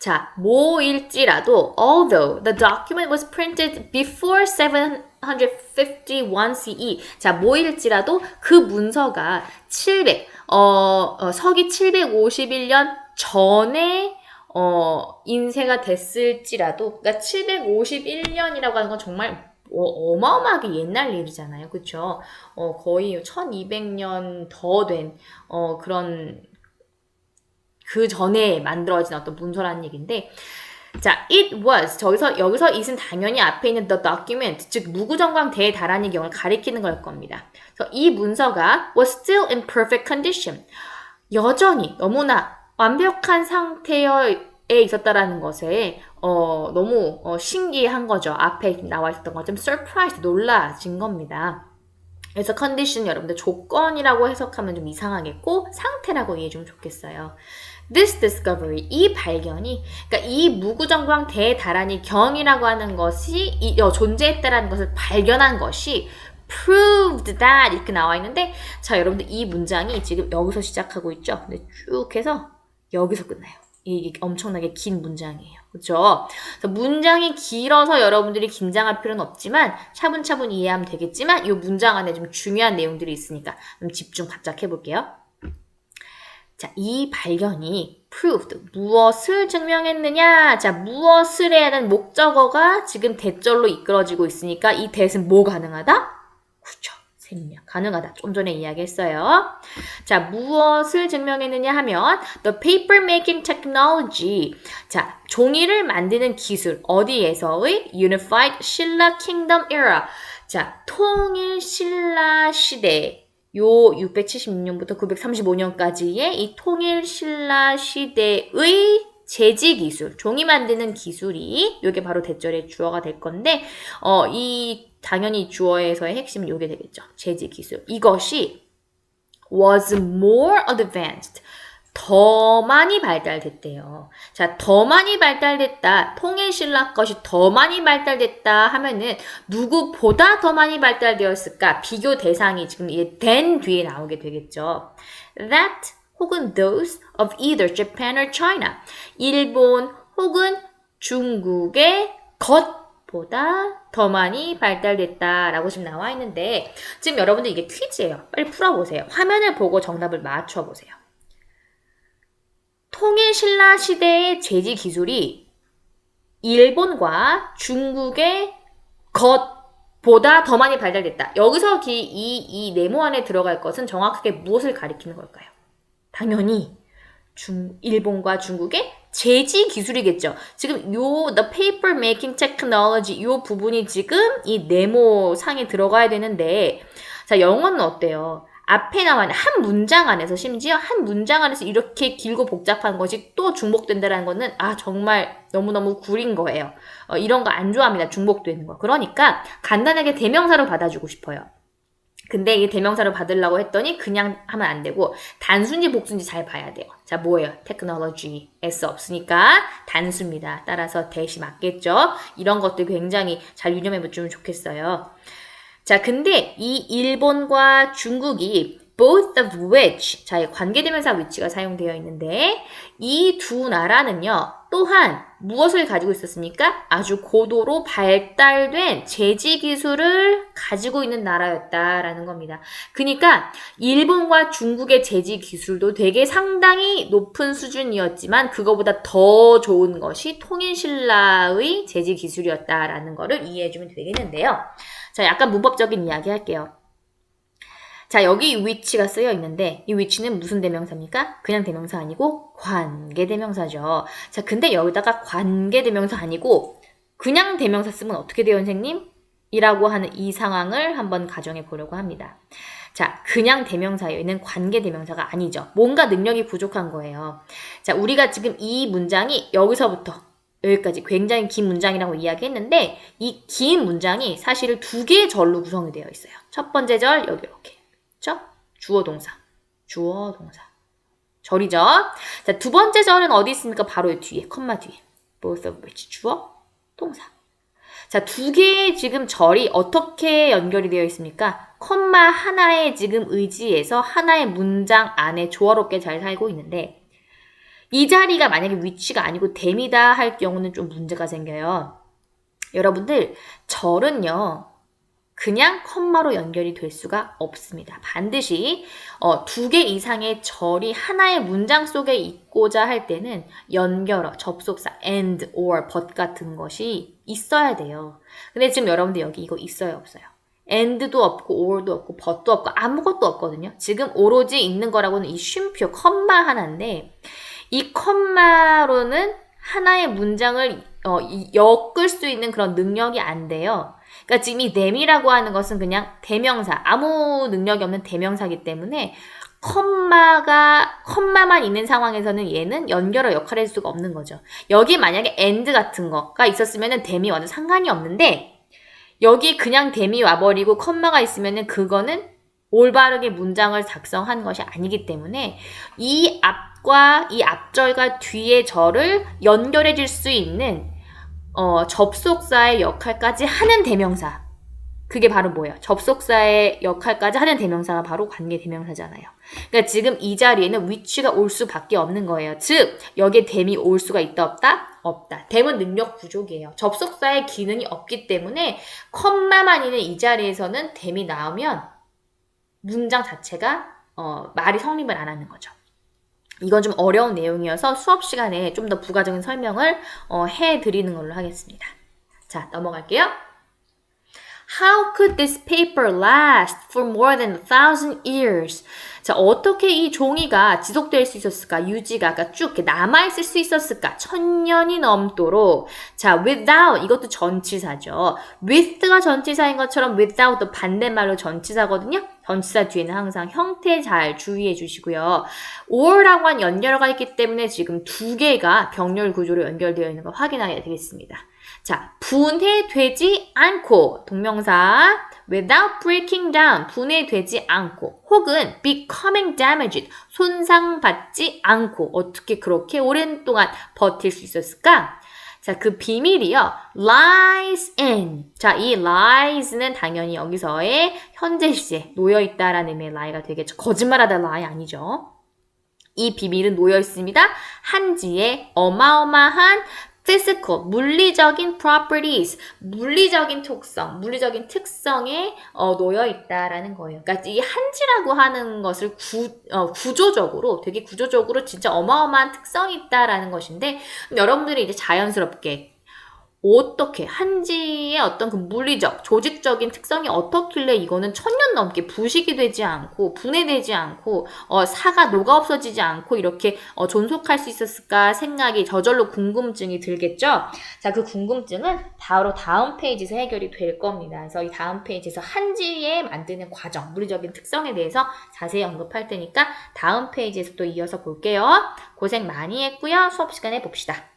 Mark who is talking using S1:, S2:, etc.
S1: 자, 뭐일지라도 although the document was printed before 751 CE. 자, 뭐일지라도 그 문서가 700, 어, 어 서기 751년 전에 어, 인쇄가 됐을지라도, 그러니까 751년이라고 하는 건 정말 어, 마어마하게 옛날 일이잖아요. 그쵸? 어, 거의 1200년 더 된, 어, 그런, 그 전에 만들어진 어떤 문서라는 얘기인데, 자, it was. 저기서, 여기서 it은 당연히 앞에 있는 the document, 즉, 무구정광 대다란이 경우를 가리키는 걸 겁니다. 그래서 이 문서가 was still in perfect condition. 여전히 너무나 완벽한 상태에 있었다라는 것에 어, 너무 어, 신기한 거죠. 앞에 나와 있었던 것처럼 surprise, 놀라진 겁니다. 그래서 컨디션 여러분들 조건이라고 해석하면 좀 이상하겠고 상태라고 이해해 주면 좋겠어요. This discovery, 이 발견이, 그러니까 이 무구정광 대다란이 경이라고 하는 것이 이, 어, 존재했다라는 것을 발견한 것이 proved that 이렇게 나와 있는데 자 여러분들 이 문장이 지금 여기서 시작하고 있죠. 근데 쭉 해서 여기서 끝나요. 이게 엄청나게 긴 문장이에요. 그렇죠? 문장이 길어서 여러분들이 긴장할 필요는 없지만 차분차분 이해하면 되겠지만 이 문장 안에 좀 중요한 내용들이 있으니까 좀 집중 바짝 해볼게요. 자, 이 발견이 proved 무엇을 증명했느냐? 자, 무엇을 해야 하는 목적어가 지금 대절로 이끌어지고 있으니까 이 대은 뭐 가능하다? 그렇죠. 생략 가능하다. 좀 전에 이야기했어요. 자, 무엇을 증명했느냐 하면 the paper making technology. 자, 종이를 만드는 기술 어디에서의 unified 신라 kingdom era. 자, 통일 신라 시대 요 676년부터 935년까지의 이 통일 신라 시대의 제지 기술, 종이 만드는 기술이 이게 바로 대절의 주어가 될 건데 어, 이 당연히 주어에서의 핵심은 이게 되겠죠. 제지 기술. 이것이 was more advanced. 더 많이 발달됐대요. 자, 더 많이 발달됐다. 통일신라 것이 더 많이 발달됐다 하면은 누구보다 더 많이 발달되었을까? 비교 대상이 지금 이게 된 뒤에 나오게 되겠죠. That 혹은 those of either Japan or China. 일본 혹은 중국의 것 보다 더 많이 발달됐다라고 지금 나와 있는데 지금 여러분들 이게 퀴즈예요. 빨리 풀어보세요. 화면을 보고 정답을 맞춰보세요. 통일 신라 시대의 제지 기술이 일본과 중국의 것보다 더 많이 발달됐다. 여기서 이, 이 네모 안에 들어갈 것은 정확하게 무엇을 가리키는 걸까요? 당연히 중, 일본과 중국의 제지 기술이겠죠. 지금 요 the paper making technology 요 부분이 지금 이 네모 상에 들어가야 되는데 자 영어는 어때요? 앞에 나와 있는 한 문장 안에서 심지어 한 문장 안에서 이렇게 길고 복잡한 것이 또 중복된다는 거는 아 정말 너무너무 구린 거예요. 어, 이런 거 안 좋아합니다. 중복되는 거. 그러니까 간단하게 대명사로 받아주고 싶어요. 근데 이 대명사를 받으려고 했더니 그냥 하면 안 되고 단순지 복순지 잘 봐야 돼요. 자 뭐예요? 테크놀로지 S 없으니까 단수입니다. 따라서 대시 맞겠죠? 이런 것들 굉장히 잘 유념해 보시면 좋겠어요. 자 근데 이 일본과 중국이 both of which 자 관계대명사 위치가 사용되어 있는데 이 두 나라는요 또한 무엇을 가지고 있었습니까? 아주 고도로 발달된 제지 기술을 가지고 있는 나라였다라는 겁니다. 그러니까 일본과 중국의 제지 기술도 되게 상당히 높은 수준이었지만 그거보다 더 좋은 것이 통일신라의 제지 기술이었다라는 것을 이해해 주면 되겠는데요. 자, 약간 문법적인 이야기 할게요. 자, 여기 위치가 쓰여 있는데 이 위치는 무슨 대명사입니까? 그냥 대명사 아니고 관계 대명사죠. 자, 근데 여기다가 관계 대명사 아니고 그냥 대명사 쓰면 어떻게 돼요, 선생님? 이라고 하는 이 상황을 한번 가정해 보려고 합니다. 자, 그냥 대명사예요. 얘는 관계 대명사가 아니죠. 뭔가 능력이 부족한 거예요. 자, 우리가 지금 이 문장이 여기서부터 여기까지 굉장히 긴 문장이라고 이야기했는데 이 긴 문장이 사실 두 개의 절로 구성이 되어 있어요. 첫 번째 절 여기 이렇게 그쵸? 주어 동사. 주어 동사. 절이죠. 자, 두 번째 절은 어디 있습니까? 바로 뒤에, 컴마 뒤에. both of which. 주어, 동사. 자, 두 개의 지금 절이 어떻게 연결이 되어 있습니까? 컴마 하나의 지금 의지에서 하나의 문장 안에 조화롭게 잘 살고 있는데, 이 자리가 만약에 위치가 아니고 댐이다 할 경우는 좀 문제가 생겨요. 여러분들, 절은요, 그냥 컴마로 연결이 될 수가 없습니다. 반드시 어, 두 개 이상의 절이 하나의 문장 속에 있고자 할 때는 연결어, 접속사, and, or, but 같은 것이 있어야 돼요. 근데 지금 여러분들 여기 이거 있어요, 없어요? and도 없고 or도 없고 but도 없고 아무것도 없거든요. 지금 오로지 있는 거라고는 이 쉼표, 컴마 하나인데 이 컴마로는 하나의 문장을 어, 엮을 수 있는 그런 능력이 안 돼요. 그러니까 지금 이 them이라고 하는 것은 그냥 대명사, 아무 능력이 없는 대명사기 때문에 컴마가 컴마만 있는 상황에서는 얘는 연결어 역할을 할 수가 없는 거죠. 여기 만약에 and 같은 거가 있었으면은 them이 완전 상관이 없는데 여기 그냥 them이 와버리고 컴마가 있으면은 그거는 올바르게 문장을 작성한 것이 아니기 때문에 이 앞 과 이 앞절과 뒤의 절을 연결해 줄 수 있는 어, 접속사의 역할까지 하는 대명사. 그게 바로 뭐예요? 접속사의 역할까지 하는 대명사가 바로 관계 대명사잖아요. 그러니까 지금 이 자리에는 위치가 올 수밖에 없는 거예요. 즉 여기에 댐이 올 수가 있다 없다? 없다. 댐은 능력 부족이에요. 접속사의 기능이 없기 때문에 컴마만 있는 이 자리에서는 댐이 나오면 문장 자체가 어, 말이 성립을 안 하는 거죠. 이건 좀 어려운 내용이어서 수업 시간에 좀 더 부가적인 설명을 어, 해드리는 걸로 하겠습니다. 자, 넘어갈게요. How could this paper last for more than a thousand years? 자, 어떻게 이 종이가 지속될 수 있었을까? 유지가 그러니까 쭉 남아있을 수 있었을까? 천년이 넘도록. 자, without, 이것도 전치사죠. with가 전치사인 것처럼 without도 반대말로 전치사거든요. 전치사 뒤에는 항상 형태 잘 주의해 주시고요. or라고 한 연결어가 있기 때문에 지금 두 개가 병렬 구조로 연결되어 있는 걸 확인하게 되겠습니다. 자, 분해되지 않고 동명사 without breaking down 분해되지 않고 혹은 becoming damaged 손상받지 않고 어떻게 그렇게 오랜 동안 버틸 수 있었을까? 자, 그 비밀이요. lies in. 자, 이 lies는 당연히 여기서의 현재 시제 놓여 있다라는 의미의 lie가 되겠죠. 거짓말하다 lie 아니죠. 이 비밀은 놓여 있습니다. 한지에 어마어마한 physical, 물리적인 properties, 물리적인 특성, 물리적인 특성에 어, 놓여 있다라는 거예요. 그러니까 이 한지라고 하는 것을 구, 어, 구조적으로, 되게 구조적으로 진짜 어마어마한 특성이 있다라는 것인데, 여러분들이 이제 자연스럽게 어떻게 한지의 어떤 그 물리적, 조직적인 특성이 어떻길래 이거는 천년 넘게 부식이 되지 않고 분해되지 않고 어, 사가 녹아 없어지지 않고 이렇게 어, 존속할 수 있었을까 생각이 저절로 궁금증이 들겠죠. 자, 그 궁금증은 바로 다음 페이지에서 해결이 될 겁니다. 그래서 이 다음 페이지에서 한지에 만드는 과정, 물리적인 특성에 대해서 자세히 언급할 테니까 다음 페이지에서 또 이어서 볼게요. 고생 많이 했고요. 수업 시간에 봅시다.